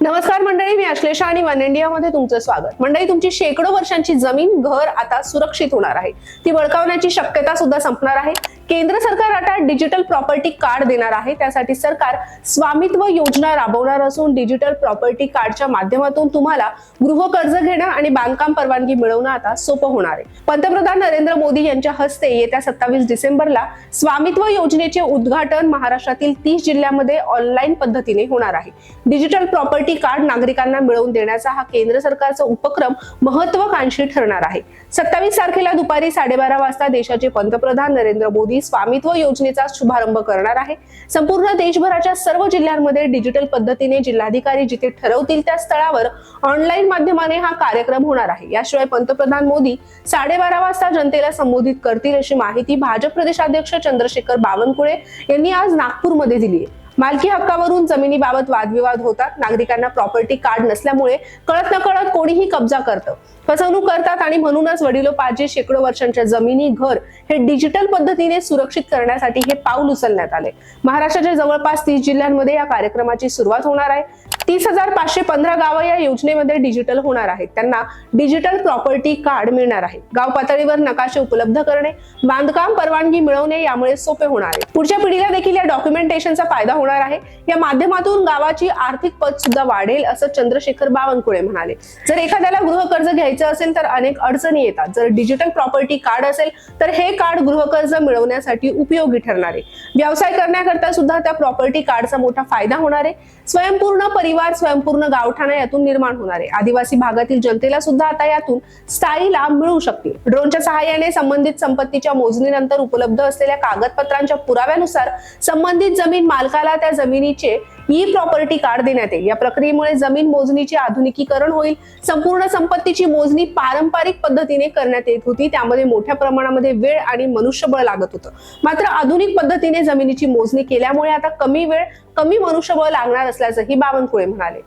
नमस्कार मंडळी मी अश्लेषा आणि वन इंडियामध्ये तुमचं स्वागत. मंडळी तुमची शेकडो वर्षांची जमीन घर आता सुरक्षित होणार आहे. ती बळकावण्याची शक्यता सुद्धा संपणार आहे. केंद्र सरकार आता डिजिटल प्रॉपर्टी कार्ड देणार आहे. त्यासाठी सरकार स्वामित्व योजना राबवणार असून डिजिटल प्रॉपर्टी कार्डच्या माध्यमातून तुम्हाला गृह कर्ज घेणं आणि बांधकाम परवानगी मिळवणं आता सोपं होणार आहे. पंतप्रधान नरेंद्र मोदी यांच्या हस्ते येत्या सत्तावीस डिसेंबरला स्वामित्व योजनेचे उद्घाटन महाराष्ट्रातील तीस जिल्ह्यामध्ये ऑनलाईन पद्धतीने होणार आहे. डिजिटल प्रॉपर्टी कार्ड नागरिकांना मिळवून देण्याचा हा केंद्र सरकारचा उपक्रम महत्वाकांक्षी ठरणार आहे. सत्तावीस तारखेला दुपारी साडेबारा वाजता देशाचे पंतप्रधान नरेंद्र मोदी स्वामित्व योजनेचा शुभारंभ करणार आहे. संपूर्ण देशभराच्या सर्व जिल्ह्यांमध्ये डिजिटल पद्धतीने जिल्हाधिकारी जिथे ठरवतील त्या स्थळावर ऑनलाईन माध्यमाने हा कार्यक्रम होणार आहे. याशिवाय पंतप्रधान मोदी साडेबारा वाजता जनतेला संबोधित करतील अशी माहिती भाजप प्रदेशाध्यक्ष चंद्रशेखर बावनकुळे यांनी आज नागपूरमध्ये दिली आहे. मालकी हक्कावरून जमिनीबाबत वादविवाद होतात. नागरिकांना प्रॉपर्टी कार्ड नसल्यामुळे कळत नकळत कोणीही कब्जा करतं. फसवणूक करतात आणि म्हणूनच वडिलोपार्जित शेकडो वर्षांच्या जमिनी घर हे डिजिटल पद्धतीने सुरक्षित करण्यासाठी हे पाऊल उचलण्यात आले. महाराष्ट्राच्या जवळपास तीस जिल्ह्यांमध्ये या कार्यक्रमाची सुरुवात होणार आहे. तीस हजार पाचशे पंधरा गावं या योजनेमध्ये डिजिटल होणार आहेत. त्यांना डिजिटल प्रॉपर्टी कार्ड मिळणार आहे. गाव पातळीवर नकाशे उपलब्ध करणे बांधकाम परवानगी मिळवणे यामुळे सोपे होणार आहे. पुढच्या पिढीला देखील या डॉक्युमेंटेशनचा फायदा होणार आहे. या माध्यमातून गावाची आर्थिक पद सुद्धा वाढेल असं चंद्रशेखर बावनकुळे म्हणाले. जर एखाद्याला गृहकर्ज घ्यायचं असेल तर अनेक अडचणी येतात. जर डिजिटल प्रॉपर्टी कार्ड असेल तर हे कार्ड गृहकर्ज मिळवण्यासाठी उपयोगी ठरणार आहे. व्यवसाय करण्याकरता सुद्धा त्या प्रॉपर्टी कार्डचा मोठा फायदा होणार आहे. स्वयंपूर्ण परिवार स्वयंपूर्ण गावठाणा यातून निर्माण होणार आहे. आदिवासी भागातील जनतेला सुद्धा आता यातून स्थायी लाभ मिळू शकतील. ड्रोनच्या सहाय्याने संबंधित संपत्तीच्या मोजणीनंतर उपलब्ध असलेल्या कागदपत्रांच्या पुराव्यानुसार संबंधित जमीन मालकाला त्या जमिनीचे ई प्रॉपर्टी कार्ड देण्यात येईल. या प्रक्रियेमुळे जमीन मोजणीचे आधुनिकीकरण होईल. संपूर्ण संपत्तीची मोजणी पारंपरिक पद्धतीने करण्यात येत होती. त्यामध्ये मोठ्या प्रमाणामध्ये वेळ आणि मनुष्यबळ लागत होतं. मात्र आधुनिक पद्धतीने जमिनीची मोजणी केल्यामुळे आता कमी वेळ कमी मनुष्यबळ लागणार असल्याचंही बावनकुळे म्हणाले.